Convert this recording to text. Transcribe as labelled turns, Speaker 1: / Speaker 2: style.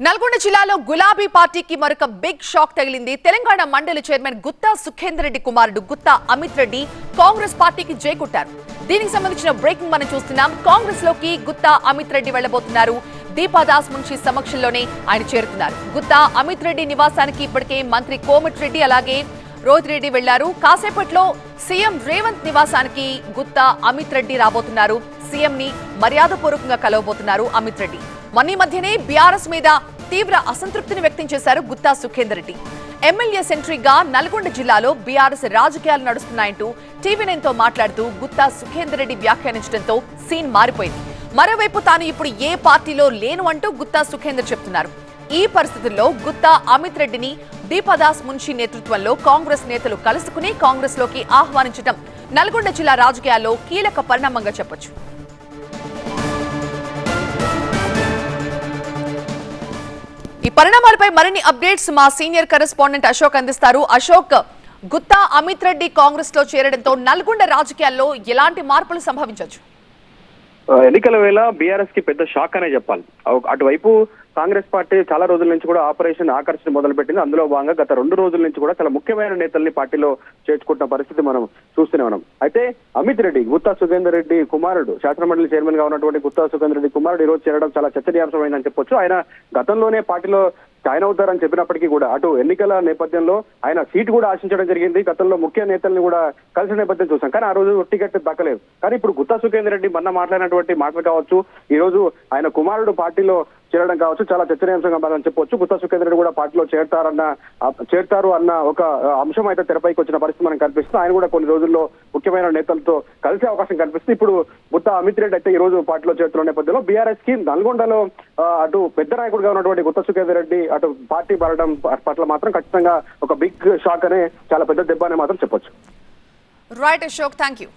Speaker 1: నల్గొండ జిల్లాలో గులాబీ పార్టీకి మరొక బిగ్ షాక్ తగిలింది. తెలంగాణ మండలి చైర్మన్ గుత్తా సుఖేందర్ రెడ్డి కుమారుడు గుత్తా అమిత్ రెడ్డి కాంగ్రెస్ పార్టీకి జైకొట్టారు. దీనికి సంబంధించిన బ్రేకింగ్ మనం చూస్తున్నాం. కాంగ్రెస్లోకి గుత్తా అమిత్ రెడ్డి వెళ్ళబోతున్నారు దీపాదాస్ మున్షి సమక్షంలోనే ఆయన చేరుతున్నారు. గుత్తా అమిత్ రెడ్డి నివాసానికి ఇప్పటికే మంత్రి కోమటి రెడ్డి అలాగే రోహిత్ రెడ్డి వెళ్ళారు. కాసేపట్లో సీఎం రేవంత్ నివాసానికి గుత్తా అమిత్ రెడ్డి రాబోతున్నారు. సీఎం ని మర్యాదపూర్వకంగా కలవబోతున్నారు అమిత్ రెడ్డి. మొన్న మధ్యనే బీఆర్ఎస్ మీద తీవ్ర అసంతృప్తిని వ్యక్తం చేశారు గుత్తా సుఖేందర్ రెడ్డి. ఎమ్మెల్యే సెంట్రీగా నల్గొండ జిల్లాలో బీఆర్ఎస్ రాజకీయాలు నడుస్తున్నాయంటూ టీవీ నైన్తో మాట్లాడుతూ గుత్తా సుఖేందర్ రెడ్డి వ్యాఖ్యానించడంతో సీన్ మారిపోయింది. మరోవైపు తాను ఇప్పుడు ఏ పార్టీలో లేను అంటూ గుత్తా సుఖేందర్ చెప్తున్నారు. ఈ పరిస్థితుల్లో గుత్తా అమిత్ రెడ్డిని దీపదాస్ మున్షి నేతృత్వంలో కాంగ్రెస్ నేతలు కలుసుకుని కాంగ్రెస్లోకి ఆహ్వానించడం నల్గొండ జిల్లా రాజకీయాల్లో కీలక పరిణామంగా చెప్పొచ్చు. ఈ పరిణామాలపై మరిన్ని అప్డేట్స్ మా సీనియర్ కరెస్పాండెంట్ అశోక్ అందిస్తారు. అశోక్ గుత్తా అమిత్ రెడ్డి కాంగ్రెస్లో చేరడంతో నల్గొండ రాజకీయాల్లో ఎలాంటి మార్పులు సంభవించవచ్చు
Speaker 2: ఎన్నికల వేళ బీఆర్ఎస్కి పెద్ద షాక్ అనే చెప్పాలి. అటువైపు కాంగ్రెస్ పార్టీ చాలా రోజుల నుంచి కూడా ఆపరేషన్ ఆకర్షణ మొదలుపెట్టింది. అందులో భాగంగా గత రెండు రోజుల నుంచి కూడా చాలా ముఖ్యమైన నేతల్ని పార్టీలో చేర్చుకుంటున్న పరిస్థితి మనం చూస్తూనే ఉన్నాం. అయితే అమిత్ రెడ్డి గుత్తా సుఖేందర్ రెడ్డి కుమారుడు శాసనమండలి చైర్మన్గా ఉన్నటువంటి గుత్తా సుఖేందర్ రెడ్డి కుమారుడు ఈ రోజు చేరడం చాలా చర్చనీయాంశమైందని చెప్పొచ్చు. ఆయన గతంలోనే పార్టీలో జాయిన్ అవుతారని చెప్పినప్పటికీ కూడా అటు ఎన్నికల నేపథ్యంలో ఆయన సీట్ కూడా ఆశించడం జరిగింది. గతంలో ముఖ్య నేతల్ని కూడా కలిసిన నేపథ్యం చూసాం. కానీ ఆ రోజు టికెట్ దక్కలేదు. కానీ ఇప్పుడు గుత్తా సుఖేందర్ రెడ్డి మొన్న మాట్లాడినటువంటి మాటలు కావచ్చు ఈ రోజు ఆయన కుమారుడు పార్టీలో చేరడం కావచ్చు చాలా చర్చనీయాంశంగా మనం చెప్పొచ్చు. గుత్తా సుఖేందర్ రెడ్డి కూడా పార్టీలో చేరతారన్న చేరతారు అన్న ఒక అంశం అయితే తెరపైకి వచ్చిన పరిస్థితి మనకు కనిపిస్తుంది. ఆయన కూడా కొన్ని రోజుల్లో ముఖ్యమైన నేతలతో కలిసే అవకాశం కనిపిస్తుంది. ఇప్పుడు గుత్తా అమిత్ రెడ్డి అయితే ఈ రోజు పార్టీలో చేరుతున్న నేపథ్యంలో బీఆర్ఎస్కి నల్గొండలో అటు పెద్ద నాయకుడిగా ఉన్నటువంటి గుత్త సుఖేందర్ రెడ్డి అటు పార్టీ మారడం పట్ల మాత్రం ఖచ్చితంగా ఒక బిగ్ షాక్ అనే చాలా పెద్ద దెబ్బ అనే మాత్రం చెప్పొచ్చు.
Speaker 1: Right Ashok thank you